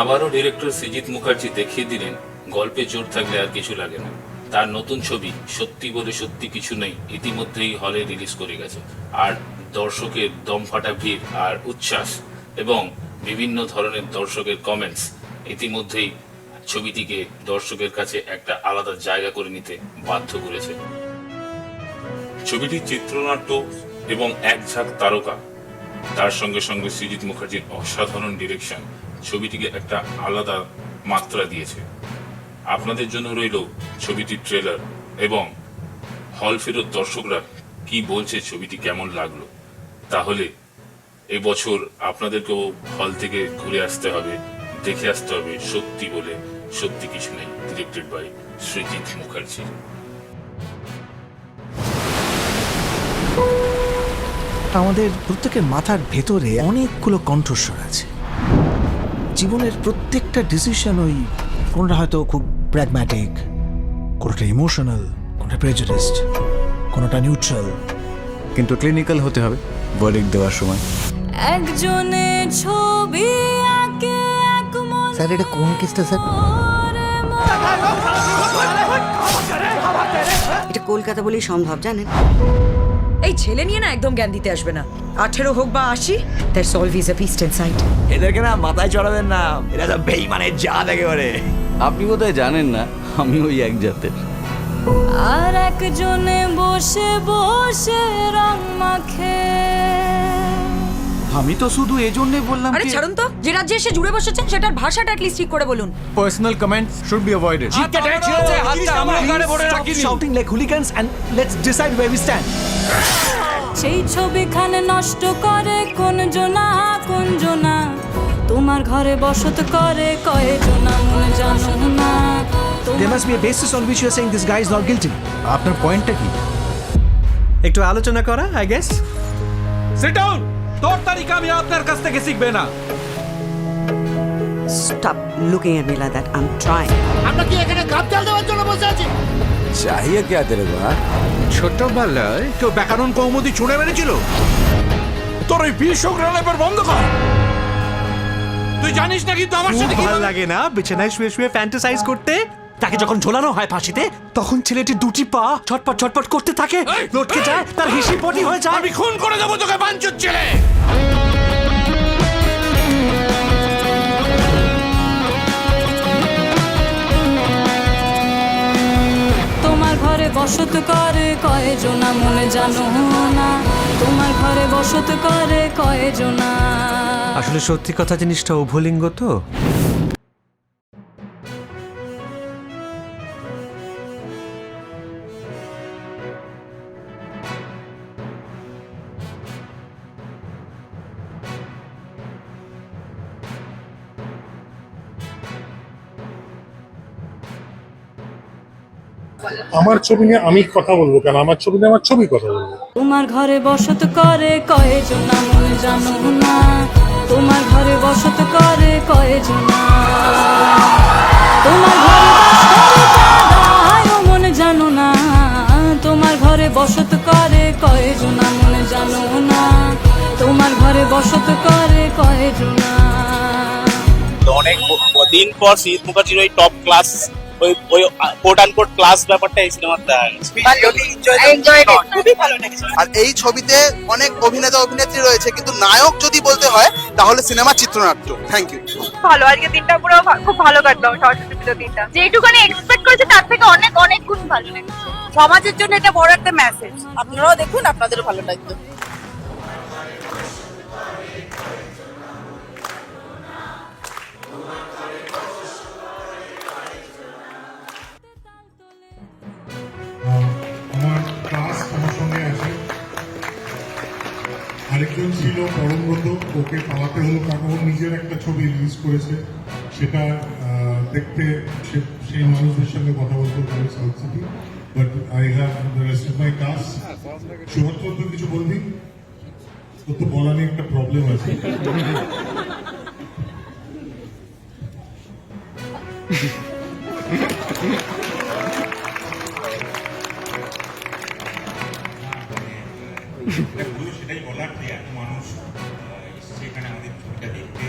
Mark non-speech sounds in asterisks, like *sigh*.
আবারও ডিরেক্টর সৃজিত মুখার্জি দেখিয়ে দিলেন, গল্পে জোর থাকলে আর কিছু লাগে না। তার নতুন ছবি, সত্যি বলে সত্যি কিছু নেই, ইতিমধ্যেই হলে রিলিজ করে গেছে। আর দর্শকের দম ফাটা ভিড় আর উচ্ছ্বাস এবং বিভিন্ন ধরনের দর্শকের কমেন্টস ইতিমধ্যেই ছবিটিকে দর্শকের কাছে একটা আলাদা জায়গা করে নিতে বাধ্য করেছে। ছবিটির চিত্রনাট্য এবং এক ঝাঁক তারকা, তার সঙ্গে সঙ্গে সৃজিত মুখার্জির অসাধারণ ডিরেকশন ছবিটিকে একটা আলাদা মাত্রা দিয়েছে। আপনাদের জন্য রইল ছবিটির ট্রেলার এবং হল ফেরত দর্শকরা কি বলছে ছবিটি কেমন লাগল? তাহলে এবছর আপনাদেরকেও হল থেকে ঘুরে আসতে হবে, দেখে আসতে হবে সত্যি বলে, সত্যি কিছু নেই। ডিরেক্টেড বাই সৃজিত মুখার্জি আমাদের প্রত্যেকের মাথার ভেতরে অনেকগুলো কণ্ঠস্বর আছে। জীবনের প্রত্যেকটা ডিসিশন ওই কোনটা হয়তো খুব প্র্যাগম্যাটিক কোনোটা ইমোশনাল কোনটা প্রেজারিস্ট কোনোটা নিউট্রাল কিন্তু ক্লিনিক্যাল হতে হবে ভার্ডিক্ট দেওয়ার সময়। একজনে ছবি আঁকে এক মন স্যার এটা কোন কেসটা স্যার? এটা কলকাতা বলেই সম্ভব জানেন? এই ছেলে নিয়ে না একদম জ্ঞান দিতে আসবে না। আঠেরো হোক বা আশি that's always a pissed inside এদেরকে না মাথায় চড়াবেন না এরা তো বেইমানের জাত একেবারে। আপনি বোধহয় জানেন না আমি ওই এক জাতের। আর একজনে বসে বসে রং মাখে আমি তো শুধু এজন্যে বললাম আরে ছাড়ুন তো যে রাজ্যে এসে জুড়ে বসেছেন সেটার ভাষাটা অ্যাটলিস্ট ঠিক করে বলুন। Personal comment should be avoided shouting like hooligans and let's decide where we stand সেই ছবিখানে নষ্ট করে কোন জনা কোন জনা? তোমার ঘরে বসত করে কয়ে জনা মনে জানো না? There must be a basis on which you are saying this guy is not guilty. আপনার পয়েন্টটা কি? একটু আলোচনা করা আই গেস সিট ডাউন তোর তারিকা আমি আপনার কাছ থেকে শিখবে না। Stop looking at me like that I am trying আমরা কি এখানে কাপ চাল দেওয়ার জন্য বসে আছি? চাহিয়ে কে তেরে বা ছোটবেলায় কেউ ব্যাকরণ কৌমুদি ছুঁড়ে মেরেছিল। তোর ওই বিষ সংগ্রহ বন্ধ কর। তুই জানিস না কিন্তু আমার সাথে কি ভালো লাগে না? বিছানায় শুয়ে শুয়ে ফ্যান্টাসাইজ করতে? তাকে যখন ঝোলানো হয় ফাঁসিতে তখন ছেলেটি দুটি পা ছটপট ছটপট করতে থাকে লটকে যায় তার হিসি পটি হয়ে যায়। আমি খুন করে দেবো তোকে বাঞ্চুর ছেলে! তোমার ঘরে বসত করে কয়ে জনা মনে জানো না। তোমার ঘরে বসত করে কয়ে জনা আসলে সত্যি কথা জিনিসটা উভলিঙ্গ তো। আমার ছবি নিয়ে আমি কথা বলব কেন? আমার ছবি নিয়ে আমার ছবি কথা বলব। তোমার ঘরে বসত করে কয়ে জনা মনে জানো না। তোমার ঘরে বসত করে কয়ে তোমার ঘরে বাস করে মনে জানো না। তোমার ঘরে বসত করে কয়ে জনা মনে জানো না। তোমার ঘরে বসত করে কয়ে জনা অনেক দিন পর শীত মুখার্জির ওই টপ ক্লাস ওই ওই কোট কোট ক্লাস ব্যাপারটা এই সিনেমাতে আর এই ছবিতে অনেক অভিনেতা অভিনেত্রী রয়েছে কিন্তু নায়ক যদি বলতে হয় তাহলে সিনেমা চিত্রনাট্য। থ্যাংক ইউ ভালো আজকে দিনটা পুরো খুব ভালো কাটলো সরস্বতী পুজোর দিনটা। যেটুকুনি এক্সপেক্ট করেছে তার থেকে অনেক অনেক গুণ ভালো লেগেছে। সমাজের জন্য এটা বড় একটা মেসেজ আপনারাও দেখুন আপনাদেরও ভালো লাগবে। আরেকজন ছিল পরম বন্ধু ওকে পালাতে হলো কারণ নিজের একটা ছবি রিলিজ করেছে। সেটা দেখতে সেই মানুষদের সঙ্গে কথা বলতে পারে South City but I have rest of my কাজ তুই কিছু বলবি? তোর তো বলা নিয়ে একটা প্রবলেম আছে। *laughs* মানুষ সেখানে আমাদের ছবিটা দেখতে